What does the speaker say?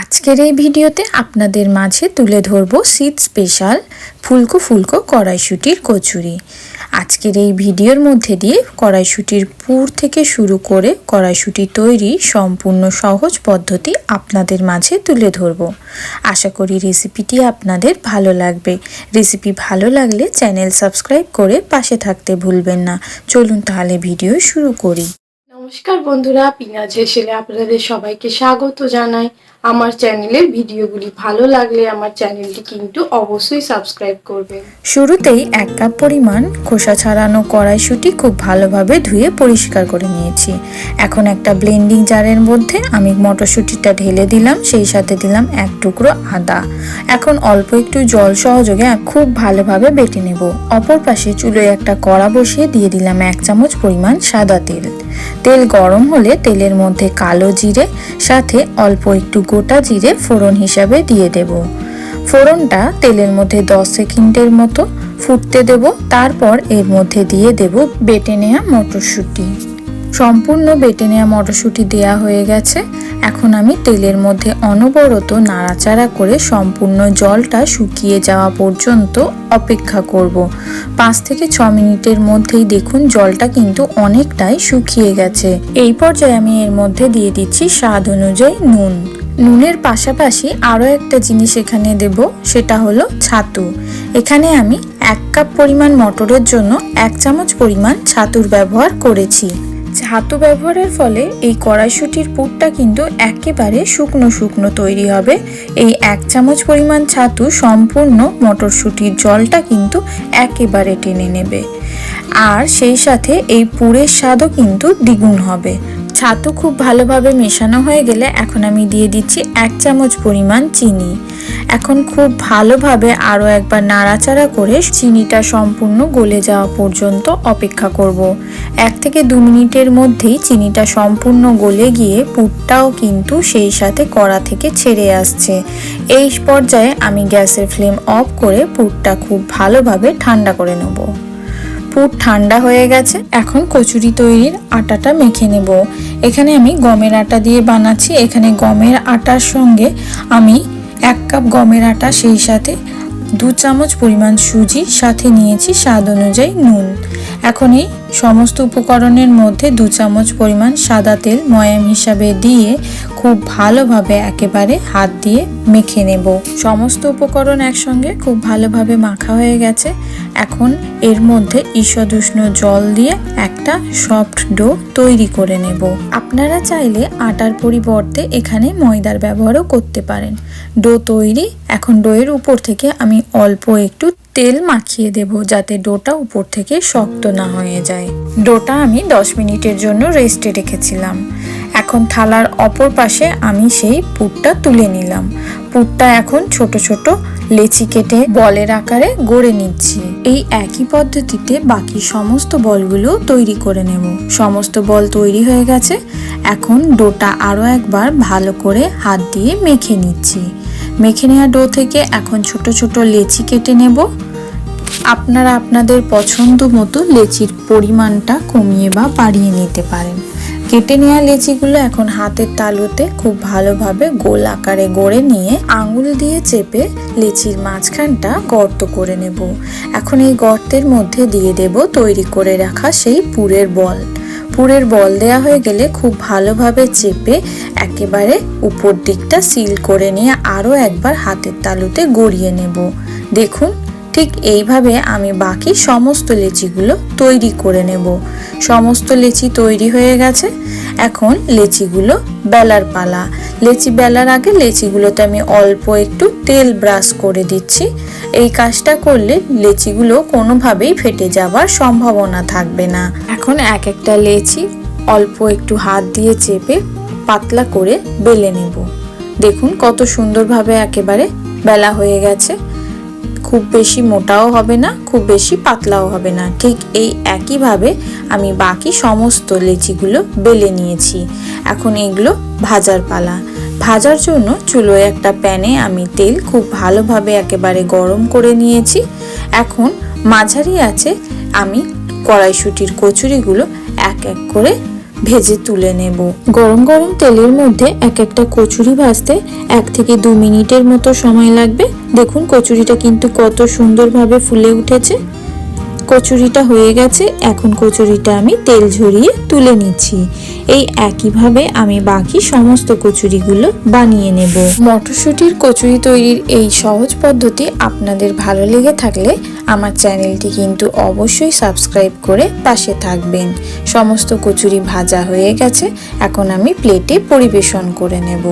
আজকের এই ভিডিওতে আপনাদের মাঝে তুলে ধরব শীত স্পেশাল ফুলকো ফুলকো কড়াইশুটির কচুরি। আজকের এই ভিডিওর মধ্যে দিয়ে কড়াইশুটির পুর থেকে শুরু করে কড়াইশুটি তৈরি সম্পূর্ণ সহজ পদ্ধতি আপনাদের মাঝে তুলে ধরব। আশা করি রেসিপিটি আপনাদের ভালো লাগবে। রেসিপি ভালো লাগলে চ্যানেল সাবস্ক্রাইব করে পাশে থাকতে ভুলবেন না। চলুন তাহলে ভিডিও শুরু করি। নমস্কার বন্ধুরা পিঁয়াজ হেসেলে আপনাদের সবাইকে স্বাগত জানাই। আমার চ্যানেলের ভিডিওগুলি ভালো লাগলে আমার চ্যানেলটি কিন্তু অবশ্যই সাবস্ক্রাইব করবেন। শুরুতেই এক কাপ পরিমাণ খোসা ছাড়ানো কড়াইশুঁটি খুব ভালোভাবে ধুয়ে পরিষ্কার করে নিয়েছি। এখন একটা ব্লেন্ডিং জারের মধ্যে আমি মটরশুঁটিটা ঢেলে দিলাম, সেই সাথে দিলাম এক টুকরো আদা। এখন অল্প একটু জল সহযোগে খুব ভালোভাবে বেটে নেব। অপর পাশে চুলোয় একটা কড়া বসিয়ে দিয়ে দিলাম এক চামচ পরিমাণ সাদা তেল। তেল গরম হলে তেলের মধ্যে কালো জিরে, সাথে অল্প একটু গোটা জিরে ফোড়ন হিসাবে দিয়ে দেব। ফোড়নটা তেলের মধ্যে দশ সেকেন্ডের মতো ফুটতে দেব। তারপর এর মধ্যে দিয়ে দেব বেটে নেওয়া মটরশুঁটি। সম্পূর্ণ বেটে নেওয়া মটরশুঁটি দেয়া হয়ে গেছে। এখন আমি তেলের মধ্যে অনবরত নাড়াচাড়া করে সম্পূর্ণ জলটা শুকিয়ে যাওয়া পর্যন্ত অপেক্ষা করব। পাঁচ থেকে ছ মিনিটের মধ্যেই দেখুন জলটা কিন্তু অনেকটাই শুকিয়ে গেছে। এই পর্যায়ে আমি এর মধ্যে দিয়ে দিচ্ছি স্বাদ অনুযায়ী নুন। নুনের পাশাপাশি আরও একটা জিনিস এখানে দেব, সেটা হলো ছাতু। এখানে আমি এক কাপ পরিমাণ মটরের জন্য এক চামচ পরিমাণ ছাতুর ব্যবহার করেছি। ছাতু ব্যবহারের ফলে এই কড়াইশুটির পুরটা কিন্তু একেবারে শুকনো শুকনো তৈরি হবে। এই এক চামচ পরিমাণ ছাতু সম্পূর্ণ মটরশুটির জলটা কিন্তু একেবারে টেনে নেবে। আর সেই সাথে এই পুরের স্বাদও কিন্তু দ্বিগুণ হবে। ছাতু খুব ভালোভাবে মেশানো হয়ে গেলে এখন আমি দিয়ে দিচ্ছি এক চামচ পরিমাণ চিনি। এখন খুব ভালোভাবে আরও একবার নাড়াচাড়া করে চিনিটা সম্পূর্ণ গলে যাওয়া পর্যন্ত অপেক্ষা করব। এক থেকে দু মিনিটের মধ্যেই চিনিটা সম্পূর্ণ গলে গিয়ে পুরটাও কিন্তু সেই সাথে কড়া থেকে ছেড়ে আসছে। এই পর্যায়ে আমি গ্যাসের ফ্লেম অফ করে পুরটা খুব ভালোভাবে ঠান্ডা করে নেব। পুর ঠান্ডা হয়ে গেছে, এখন কচুরি তৈরির আটাটা মেখে নেব। এখানে আমি গমের আটা দিয়ে বানাচ্ছি। এখানে গমের আটার সঙ্গে আমি এক কাপ গমের আটা, সেই সাথে দু চামচ পরিমাণ সুজি সাথে নিয়েছি স্বাদ অনুযায়ী নুন। এখন এই সমস্ত উপকরণের মধ্যে দু চামচ পরিমাণ সাদা তেল ময়াম হিসাবে দিয়ে খুব ভালোভাবে একেবারে হাত দিয়ে মেখে নেব। সমস্ত উপকরণ একসঙ্গে খুব ভালোভাবে মাখা হয়ে গেছে। এখন এর মধ্যে ঈষদুষ্ণ জল দিয়ে একটা সফট ডো তৈরি করে নেব। আপনারা চাইলে আটার পরিবর্তে এখানে ময়দার ব্যবহারও করতে পারেন। ডো তৈরি, এখন ডোয়ের উপর থেকে আমি অল্প একটু তেল মাখিয়ে দেব যাতে ডোটা উপর থেকে শক্ত না হয়ে যায়। ডোটা আমি 10 মিনিটের জন্য রেস্টে রেখেছিলাম। এখন থালার অপর পাশে আমি সেই পুরটা তুলে নিলাম। পুরটা এখন ছোট ছোট লেচি কেটে বলের আকারে গড়ে নিচ্ছি। এই একই পদ্ধতিতে বাকি সমস্ত বলগুলো তৈরি করে নেব। সমস্ত বল তৈরি হয়ে গেছে। এখন ডোটা আরও একবার ভালো করে হাত দিয়ে মেখে নিচ্ছি। মেখে নেওয়া ডো থেকে এখন ছোট ছোট লেচি কেটে নেব। আপনারা আপনাদের পছন্দ মতো লেচির পরিমাণটা কমিয়ে বা বাড়িয়ে নিতে পারেন। কেটে নেওয়া লেচিগুলো এখন হাতের তালুতে খুব ভালোভাবে গোল আকারে গড়ে নিয়ে আঙুল দিয়ে চেপে লেচির মাঝখানটা গর্ত করে নেব। এখন এই গর্তের মধ্যে দিয়ে দেব তৈরি করে রাখা সেই পুরের বল। পুরের বল দেয়া হয়ে গেলে খুব ভালোভাবে চেপে একেবারে উপর দিকটা সিল করে নিয়ে আরও একবার হাতের তালুতে গড়িয়ে নেব। দেখুন ঠিক এইভাবে আমি বাকি সমস্ত লেচিগুলো তৈরি করে নেব। সমস্ত লেচি তৈরি হয়ে গেছে। এখন লেচিগুলো বেলার পালা। লেচি বেলার আগে লেচিগুলোতে আমি অল্প একটু তেল ব্রাশ করে দিচ্ছি। এই কাজটা করলে লেচিগুলো কোনোভাবেই ফেটে যাবার সম্ভাবনা থাকবে না। এখন এক একটা লেচি অল্প একটু হাত দিয়ে চেপে পাতলা করে বেলে নেব। দেখুন কত সুন্দরভাবে একেবারে বেলা হয়ে গেছে। খুব বেশি মোটাও হবে না, খুব বেশি পাতলাও হবে না। ঠিক এই একইভাবে আমি বাকি সমস্ত লেচিগুলো বেলে নিয়েছি। এখন এগুলো ভাজার পালা। ভাজার জন্য চুলোয় একটা প্যানে আমি তেল খুব ভালোভাবে একেবারে গরম করে নিয়েছি। এখন মাঝারি আছে আমি কড়াইশুটির কচুরিগুলো এক এক করে ভেজে তুলে নেব। গরম গরম তেলের মধ্যে এক একটা কচুরি ভাজতে এক থেকে দু মিনিটের মতো সময় লাগবে। দেখুন, কচুরিটা কিন্তু কত সুন্দরভাবে ফুলে উঠেছে। কচুরিটা হয়ে গেছে, এখন কচুরিটা আমি তেল ঝরিয়ে তুলে নিচ্ছি। এই একইভাবে আমি বাকি সমস্ত কচুরিগুলো বানিয়ে নেব। মটরশুঁটির কচুরি তৈরির এই সহজ পদ্ধতি আপনাদের ভালো লেগে থাকলে আমার চ্যানেলটি কিন্তু অবশ্যই সাবস্ক্রাইব করে পাশে থাকবেন। সমস্ত কচুরি ভাজা হয়ে গেছে, এখন আমি প্লেটে পরিবেশন করে নেব।